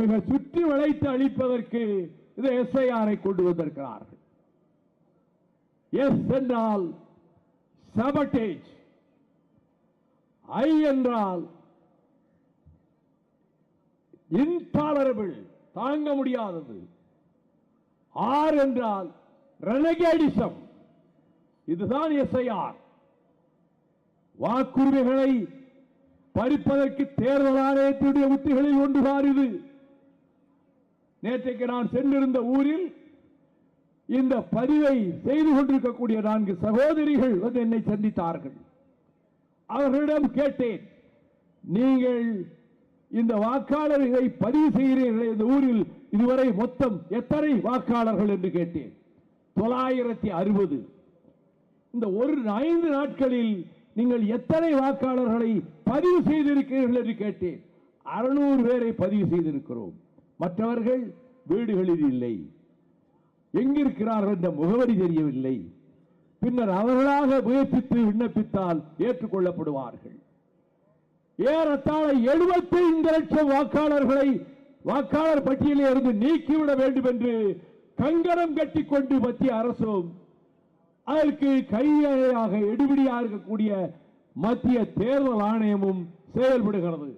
மிக சுற்றி வளைத்து அழிப்பதற்கு இந்த எஸ்ஐஆரை கொண்டு வந்திருக்கிறார்கள். எஸ் என்றால் சபட்டேஜ் ஐ என்றால் இன்டாலரபிள் தாங்க முடியாதது. ஆர் என்றால் ரெனகேடிசம் இதுதான் எஸ்ஐஆர் வாக்குரிமைகளை பறிப்பதற்கு தேர்தல் ஆணையத்துடைய உத்திகளில் ஒன்றுதான் இது. நேற்றைக்கு நான் சென்றிருந்த ஊரில் இந்த பதிவை செய்து கொண்டிருக்கக்கூடிய நான்கு சகோதரிகள் வந்து என்னை சந்தித்தார்கள். அவர்களிடம் கேட்டேன் நீங்கள் இந்த வாக்காளர்களை பதிவு செய்கிறீர்கள் இந்த ஊரில் இதுவரை மொத்தம் எத்தனை வாக்காளர்கள்? என்று கேட்டேன். தொள்ளாயிரத்தி அறுபது. இந்த ஒரு ஐந்து நாட்களில் நீங்கள் எத்தனை வாக்காளர்களை பதிவு செய்திருக்கிறீர்கள் என்று கேட்டேன். அறுநூறு பேரை பதிவு செய்திருக்கிறோம். மற்றவர்கள் வீடுகளில் இல்லை. எங்கிருக்கிறார்கள் என்ற முகவரி தெரியவில்லை. பின்னர் அவர்களாக முயற்சித்து விண்ணப்பித்தால் ஏற்றுக்கொள்ளப்படுவார்கள். ஏறத்தாழ 75 லட்சம் வாக்காளர்களை வாக்காளர் பட்டியலில் இருந்து நீக்கிவிட வேண்டும் என்று கங்கணம் கட்டிக்கொண்டு மத்திய அரசும் அதற்கு கையாக எடுபடியாக இருக்கக்கூடிய மத்திய தேர்தல் ஆணையமும் செயல்படுகிறது.